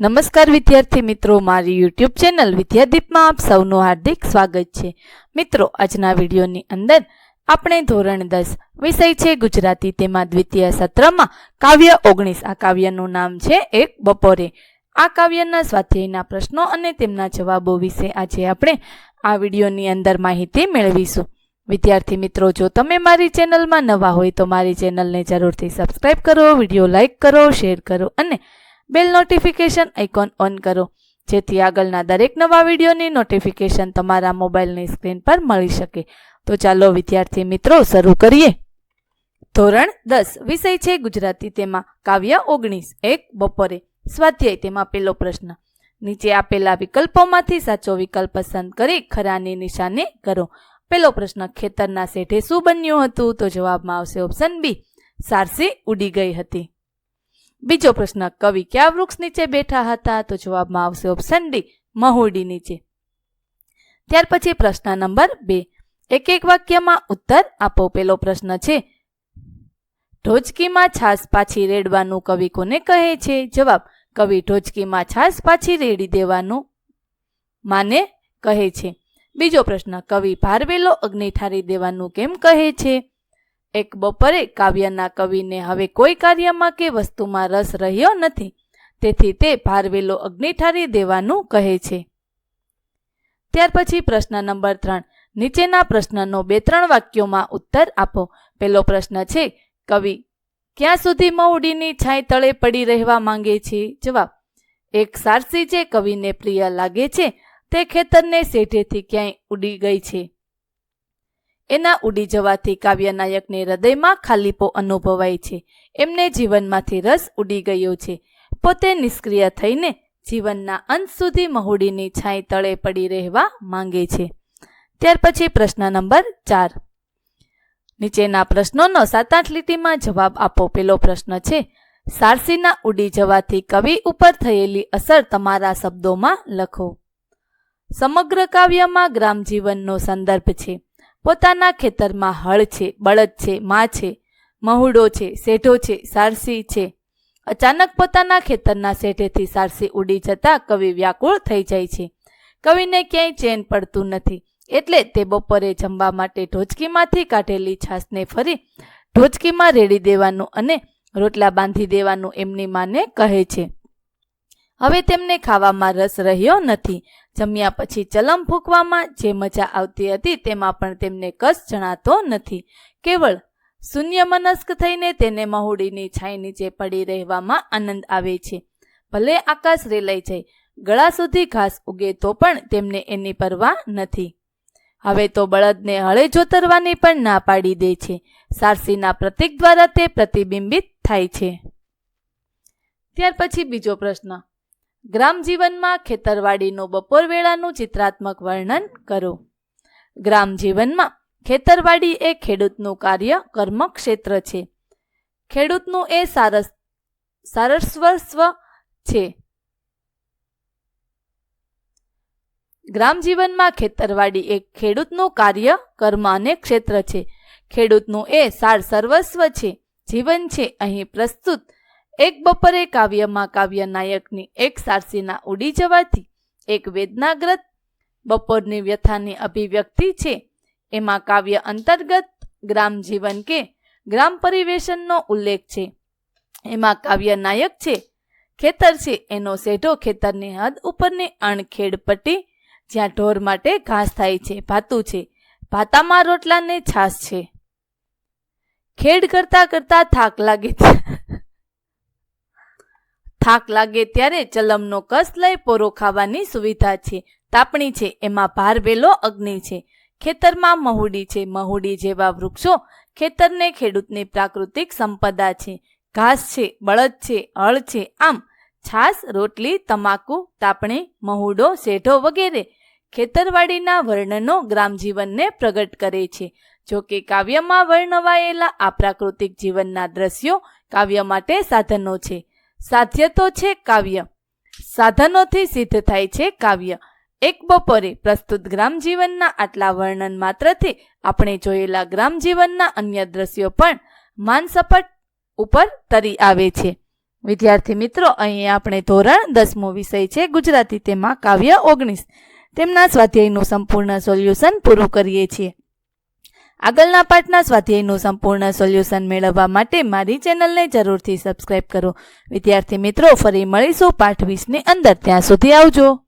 નમસ્કાર વિદ્યાર્થી મિત્રો, મારી યુટ્યુબ ચેનલ વિદ્યાદીપમાં આપ સૌનું હાર્દિક સ્વાગત છે. મિત્રો, આજના વિડીયોની અંદર આપણે ધોરણ દસ વિષય છે ગુજરાતી, તેમાં દ્વિતીય સત્રમાં કાવ્ય ઓગણીસ. આ કાવ્યનું નામ છે એક બપોરે. આ કાવ્યના સ્વાધ્યાયના પ્રશ્નો અને તેમના જવાબો વિશે આજે આપણે આ વિડીયોની અંદર માહિતી મેળવીશું. વિદ્યાર્થી મિત્રો, જો તમે મારી ચેનલમાં નવા હોય તો મારી ચેનલને જરૂરથી સબસ્ક્રાઈબ કરો, વીડિયો લાઇક કરો, શેર કરો અને બેલ નોટિફિકેશન આઇકોન ઓન કરો. જેથી આગળના દરેક નવા વિડીયોની નોટિફિકેશન તમારા મોબાઈલની સ્ક્રીન પર મળી શકે. તો ચાલો, વિદ્યાર્થી મિત્રો, શરૂ કરીએ. ધોરણ દસ, વિષય છે ગુજરાતી. તેમાં કાવ્ય ઓગણીસ, એક બપોરે. સ્વાધ્યાય, તેમાં પેલો પ્રશ્ન. નીચે આપેલા વિકલ્પોમાંથી સાચો વિકલ્પ પસંદ કરી ખરાની નિશાની કરો. પેલો પ્રશ્ન, ખેતરના શેઠે શું બન્યું હતું? તો જવાબમાં આવશે ઓપ્શન બી સારસી ઉડી ગઈ હતી. બીજો પ્રશ્ન, કવિ કયા વૃક્ષ નીચે બેઠા હતા? તો જવાબમાં આવશે ઓપ્શન ડી, મહુડી નીચે. ત્યાર પછી પ્રશ્ન નંબર બે એક એક વાક્યમાં ઉત્તર આપો. પેલો પ્રશ્ન છે, ઢોચકીમાં છાસ પાછી રેડવાનું કવિ કોને કહે છે? જવાબ, કવિ ઢોચકીમાં છાસ પાછી રેડી દેવાનું માને કહે છે. બીજો પ્રશ્ન, કવિ ભારવેલો અગ્નિ ઠારી દેવાનું કેમ કહે છે? એક બપોરે કાવ્યના કવિને હવે કોઈ કાર્યમાં કે વસ્તુમાં રસ રહ્યો નથી. તેથી તે ભારવેલો અગ્નિ ઠારી દેવાનું કહે છે. ત્યાર પછી પ્રશ્ન નંબર ત્રણ. નીચેના પ્રશ્નનો બે ત્રણ વાક્યોમાં ઉત્તર આપો. પેલો પ્રશ્ન છે, કવિ, ક્યાં સુધી મહુડીની છાંય તળે પડી રહેવા માંગે છે? જવાબ, એક સારસી જે કવિને પ્રિય લાગે છે, તે ખેતરને શેઠેથી ક્યાંય ઉડી ગઈ છે. એના ઉડી જવાથી કાવ્યનાયકને હૃદયમાં ખાલીપો અનુભવાય છે. એમને જીવનમાંથી રસ ઉડી ગયો છે. પોતે નિષ્ક્રિય થઈને જીવનના અંત સુધી મહુડીની છાંય તળે પડી રહેવા માંગે છે. ત્યાર પછી પ્રશ્ન નંબર ચાર. નીચેના પ્રશ્નોનો સાત આઠ લીટીમાં જવાબ આપો. પેલો પ્રશ્ન છે, સારસીના ઉડી જવાથી કવિ ઉપર થયેલી અસર તમારા શબ્દોમાં લખો. સમગ્ર કાવ્યમાં ગ્રામજીવનનો સંદર્ભ છે. પોતાના ખેતરમાં હળ છે, બળદ છે, માં છે, મહુડો છે, શેઠો છે, સારસી છે. અચાનક પોતાના ખેતરના શેઠેથી સારસી ઉડી જતા કવિ વ્યાકુળ થઈ જાય છે. કવિને ક્યાંય ચેન પડતું નથી. એટલે તે બપોરે જમવા માટે ઢોચકીમાંથી કાઢેલી છાસને ફરી ઢોચકીમાં રેડી દેવાનું અને રોટલા બાંધી દેવાનું એમની માને કહે છે. હવે તેમને ખાવામાં રસ રહ્યો નથી. જમ્યા પછી ચલમ ફૂંકવામાં જે મજા આવતી હતી તેમાં પણ તેમને કસ જણાતો નથી. કેવળ શૂન્ય મનસ્ક થઈને તેને મહુડીની છાંય નીચે પડી રહેવામાં આનંદ આવે છે. ભલે આકાશ રેલાઈ જાય, ગળા સુધી ઘાસ ઉગે તો પણ તેમને એની પરવા નથી. હવે તો બળદને હળે જોતરવાની પણ ના પાડી દે છે. સારસીના પ્રતીક દ્વારા તે પ્રતિબિંબિત થાય છે. ત્યાર પછી બીજો પ્રશ્ન. ગ્રામ જીવનમાં ખેતરવાડીનું બપોર વેળાનું ચિત્રાત્મક વર્ણન કરો. ગ્રામ જીવનમાં ખેતરવાડી એ ખેડૂતનું કાર્ય કર્મ ક્ષેત્ર છે. ખેડૂતનું એ સારસ, સારસ્વસ્વ છે. ગ્રામ જીવનમાં ખેતરવાડી એ ખેડૂતનું કાર્ય કર્મ અને ક્ષેત્ર છે. ખેડૂતનું એ સાર સર્વસ્વ છે. જીવન છે. અહીં પ્રસ્તુત એક બપોરે કાવ્યમાં કાવ્ય નાયકની એક સારસીના ઉડી જવાથી એક વેદનાગ્રત બપોરની વ્યથાની અભિવ્યક્તિ છે. એમાં કાવ્ય અંતર્ગત ગ્રામ જીવન કે ગ્રામ પરિવેશનનો ઉલ્લેખ છે. એમાં કાવ્ય નાયક છે. ખેતર છે. એનો શેઢો ખેતરની હદ ઉપરની અણખેડ પટ્ટી જ્યાં ઢોર માટે ઘાસ થાય છે. ભાતું છે. ભાતામાં રોટલાને છાસ છે. ખેડ કરતા કરતા થાક લાગે છે. થાક લાગે ત્યારે ચલમનો કસ લઈ પોરો ખાવાની સુવિધા છે. તાપણી છે, એમાં ભાર વેલો અગ્નિ છે. ખેતરમાં મહુડી છે, મહુડી જેવા વૃક્ષો ખેતરને ખેડૂતની પ્રાકૃતિક સંપદા છે. ઘાસ છે, બળદ છે, હળ છે, આમ છાસ, રોટલી, તમાકુ, તાપણી, મહુડો, શેઢો વગેરે ખેતરવાડીના વર્ણનો ગ્રામજીવનને પ્રગટ કરે છે. જો કે કાવ્યમાં વર્ણવાયેલા આ પ્રાકૃતિક જીવનના દ્રશ્યો કાવ્ય માટે સાધનો છે. સાધ્ય તો છે કાવ્ય. સાધનોથી સિદ્ધ થાય છે કાવ્ય. એક બપોરે પ્રસ્તુત ગ્રામજીવનના આટલા વર્ણન માત્રથી આપણે જોયેલા ગ્રામજીવનના અન્ય દ્રશ્યો પણ માનસપટ ઉપર તરી આવે છે. વિદ્યાર્થી મિત્રો, અહીં આપણે ધોરણ દસમો વિષય છે ગુજરાતી તેમાં કાવ્ય ઓગણીસ. તેમના સ્વાધ્યાયનું સંપૂર્ણ સોલ્યુશન પૂરું કરીએ છીએ. આગળના પાઠના સ્વાધ્યાયનું સંપૂર્ણ સોલ્યુશન મેળવવા માટે મારી ચેનલને જરૂરથી સબસ્ક્રાઇબ કરો. વિદ્યાર્થી મિત્રો, ફરી મળીશું પાઠ વીસની અંદર. ત્યાં સુધી આવજો.